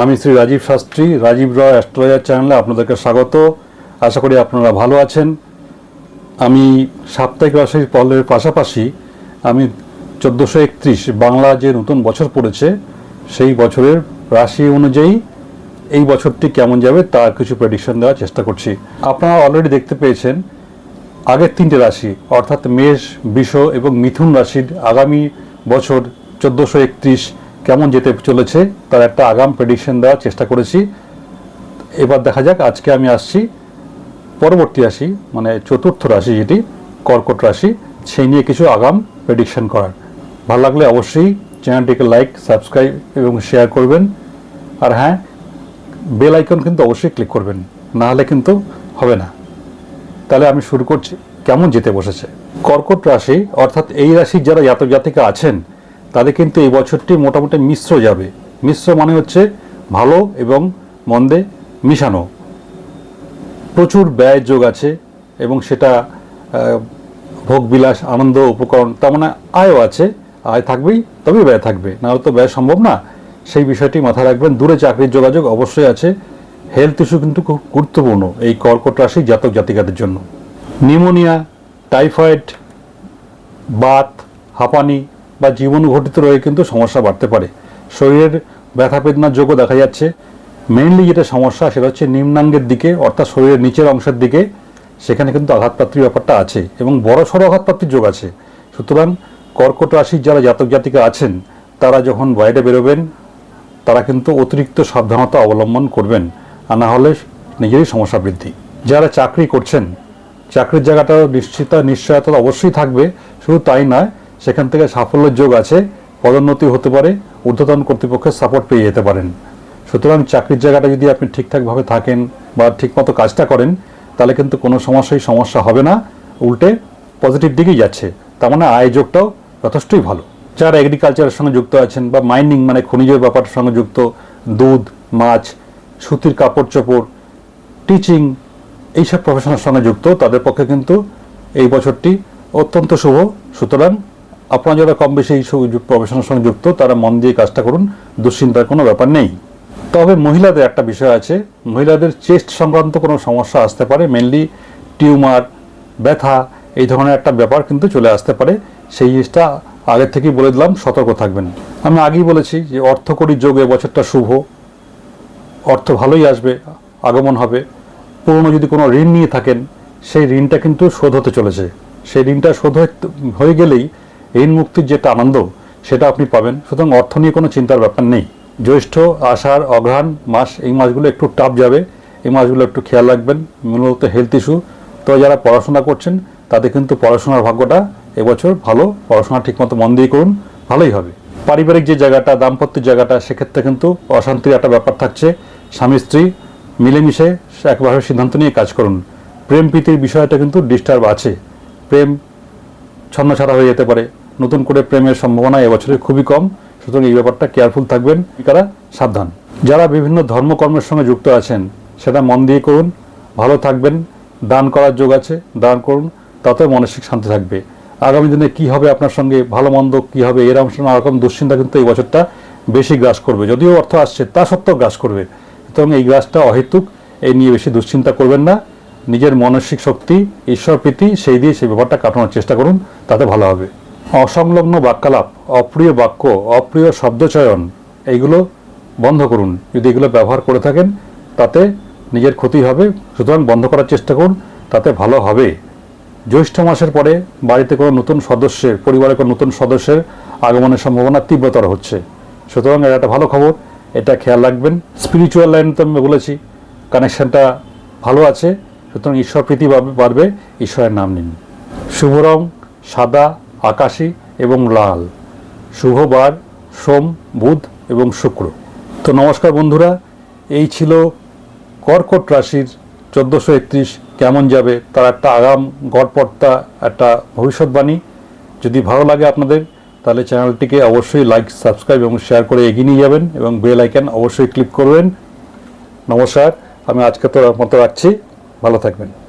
আমি শ্রী রাজীব শাস্ত্রী, রাজীব রয় অ্যাস্ট্রোলজার চ্যানেলে আপনাদেরকে স্বাগত। আশা করি আপনারা ভালো আছেন। আমি সাপ্তাহিক রাশির ফলের পাশাপাশি আমি চোদ্দোশো একত্রিশ বাংলা যে নতুন বছর পড়েছে, সেই বছরের রাশি অনুযায়ী এই বছরটি কেমন যাবে তার কিছু প্রেডিকশন দেওয়ার চেষ্টা করছি। আপনারা অলরেডি দেখতে পেয়েছেন, আগের তিনটে রাশি, অর্থাৎ মেষ, বৃষ এবং মিথুন রাশির আগামী বছর চোদ্দোশো একত্রিশ কেমন যেতে চলেছে তার একটা আগাম প্রেডিকশন দেওয়ার চেষ্টা করেছি। এবার দেখা যাক, আজকে আমি আসছি, পরবর্তী রাশি মানে চতুর্থ রাশি যেটি, কর্কট রাশি, সেই নিয়ে কিছু আগাম প্রেডিকশন করার। ভালো লাগলে অবশ্যই চ্যানেলটিকে লাইক সাবস্ক্রাইব এবং শেয়ার করবেন। আর হ্যাঁ বেল আইকন কিন্তু অবশ্যই ক্লিক করবেন, না হলে কিন্তু হবে না। তাহলে আমি শুরু করছি, কেমন যেতে বসেছে? কর্কট রাশি, অর্থাৎ এই রাশির যারা জাতক জাতিকা আছেন তাদের কিন্তু এই বছরটি মোটামুটি মিশ্র যাবে। মিশ্র মানে হচ্ছে ভালো এবং মন্দে মিশানো। প্রচুর ব্যয় যোগ আছে এবং সেটা ভোগবিলাস, আনন্দ, উপকরণ, তার মানে আয়ও আছে, আয় থাকবেই, তবেই ব্যয় থাকবে। নাহলে তো ব্যয় সম্ভব না। সেই বিষয়টি মাথায় রাখবেন। দূরে চাকরির যোগাযোগ অবশ্যই আছে। হেলথ ইস্যু কিন্তু খুব গুরুত্বপূর্ণ এই কর্কট রাশি জাতক জাতিকাদের জন্য। নিউমোনিয়া, টাইফয়েড, বাত, হাঁপানি বা জীবন ঘটিত রয়ে কিন্তু সমস্যা বাড়তে পারে। শরীরের ব্যথা বেদনার যোগ্য দেখা যাচ্ছে। মেইনলি যেটা সমস্যা সেটা হচ্ছে নিম্নাঙ্গের দিকে, অর্থাৎ শরীরের নিচের অংশের দিকে, সেখানে কিন্তু আঘাতপ্রাপ্তির ব্যাপারটা আছে এবং বড় সড়ো আঘাতপ্রাপ্তির যোগ আছে। সুতরাং কর্কট রাশির যারা জাতক জাতিকা আছেন, তারা যখন বাইরে বেরোবেন, তারা কিন্তু অতিরিক্ত সাবধানতা অবলম্বন করবেন আর না হলে নিজেরই সমস্যা বৃদ্ধি। যারা চাকরি করছেন, চাকরির জায়গাটা নিশ্চিত, নিশ্চয়তা অবশ্যই থাকবে। শুধু তাই নয় সেখান থেকে সাফল্যের যোগ আছে, পদোন্নতি হতে পারে, ঊর্ধ্বতন কর্তৃপক্ষের সাপোর্ট পেয়ে যেতে পারেন। সুতরাং চাকরির জায়গাটা যদি আপনি ঠিকঠাকভাবে থাকেন বা ঠিকমতো কাজটা করেন, তাহলে কিন্তু কোনো সমস্যাই সমস্যা হবে না, উল্টে পজিটিভ দিকেই যাচ্ছে। তার মানে আয় যোগটাও যথেষ্টই ভালো। যারা এগ্রিকালচারের সঙ্গে যুক্ত আছেন বা মাইনিং মানে খনিজ ব্যাপারের সঙ্গে যুক্ত, দুধ, মাছ, সুতির কাপড় চোপড় টিচিং এইসব প্রফেশনের সঙ্গে যুক্ত, তাদের পক্ষে কিন্তু এই বছরটি অত্যন্ত শুভ। সুতরাং আপনারা যারা কম বেশি এই প্রফেশনের সঙ্গে যুক্ত, তারা মন দিয়ে কাজটা করুন, দুশ্চিন্তার কোনো ব্যাপার নেই। তবে মহিলাদের একটা বিষয় আছে, মহিলাদের চেস্ট সংক্রান্ত কোনো সমস্যা আসতে পারে মেনলি টিউমার ব্যথা, এই ধরনের একটা ব্যাপার কিন্তু চলে আসতে পারে। সেই জিনিসটা আগের থেকেই বলে দিলাম, সতর্ক থাকবেন। আমি আগেই বলেছি যে অর্থকরী যোগ বছরটা শুভ। অর্থ ভালোই আসবে, আগমন হবে। পুরনো যদি কোনো ঋণ নিয়ে থাকেন, সেই ঋণটা কিন্তু শোধ হতে চলেছে। সেই ঋণটা শোধ হয়ে গেলেই ঋণ মুক্তির যেটা আনন্দ, সেটা আপনি পাবেন। সুতরাং অর্থ নিয়ে কোনো চিন্তার ব্যাপার নেই। জ্যৈষ্ঠ আষাঢ়, অঘ্রাণ মাস, এই মাসগুলো একটু টাফ যাবে। এই মাসগুলো একটু খেয়াল রাখবেন। মূলত হেলথ ইস্যু তো যারা পড়াশোনা করছেন, তাদের কিন্তু পড়াশোনার ভাগ্যটা এবছর ভালো। পড়াশোনা ঠিকমতো মন দিয়ে করুন, ভালোই হবে। পারিবারিক যে জায়গাটা, দাম্পত্যের জায়গাটা, সেক্ষেত্রে কিন্তু অশান্তির একটা ব্যাপার থাকছে। স্বামী, স্ত্রী মিলেমিশে একভাবে সিদ্ধান্ত নিয়ে কাজ করুন। প্রেম প্রীতির বিষয়টা কিন্তু ডিস্টার্ব আছে। প্রেম ছন্নছাড়া হয়ে যেতে পারে। নতুন করে প্রেমের সম্ভাবনা এবছরে খুবই কম। সুতরাং এই ব্যাপারটা কেয়ারফুল থাকবেন। তারা সাবধান। যারা বিভিন্ন ধর্মকর্মের সঙ্গে যুক্ত আছেন, সেটা মন দিয়ে করুন, ভালো থাকবেন, দান করার যোগ আছে, দান করুন, তাতেও মানসিক শান্তি থাকবে। আগামী দিনে কি হবে আপনার সঙ্গে, ভালো মন্দ কি হবে, এরকম নানা রকম দুশ্চিন্তা কিন্তু এই বছরটা বেশি গ্রাস করবে। যদিও অর্থ আসছে, তা সত্ত্বেও গ্রাস করবে। সুতরাং এই গ্রাসটা অহেতুক, এই নিয়ে বেশি দুশ্চিন্তা করবেন না। নিজের মানসিক শক্তি, ঈশ্বর প্রীতি, সেই দিয়ে সেই ব্যাপারটা কাটানোর চেষ্টা করুন, তাতে ভালো হবে। অসংলগ্ন বাক্যালাপ, অপ্রিয় বাক্য, অপ্রিয় শব্দচয়ন, এইগুলো বন্ধ করুন। যদি এগুলো ব্যবহার করে থাকেন, তাতে নিজের ক্ষতি হবে। সুতরাং বন্ধ করার চেষ্টা করুন, তাতে ভালো হবে। জ্যৈষ্ঠ মাসের পরে বাড়িতে কোনো নতুন সদস্যের, পরিবারের কোনো নতুন সদস্যের আগমনের সম্ভাবনা তীব্রতর হচ্ছে। সুতরাং এটা একটা ভালো খবর, এটা খেয়াল রাখবেন। স্পিরিচুয়াল লাইন তো আমি বলেছি কানেকশানটা ভালো আছে। সুতরাং ঈশ্বর প্রীতি বাড়বে- ঈশ্বরের নাম নিন। শুভ রং, সাদা আকাশী এবং লাল। শুভবার সোম, বুধ এবং শুক্র। তো নমস্কার বন্ধুরা, এই ছিল কর্কট রাশির চোদ্দোশো একত্রিশ কেমন যাবে তার একটা আগাম গড়পড়তা, একটা ভবিষ্যৎবাণী যদি ভালো লাগে আপনাদের, তাহলে চ্যানেলটিকে অবশ্যই লাইক, সাবস্ক্রাইব এবং শেয়ার করে এগিয়ে নিয়ে যাবেন এবং বেল আইকন অবশ্যই ক্লিক করবেন। নমস্কার, আমি আজকে তো মতো রাখছি। ভালো থাকবেন।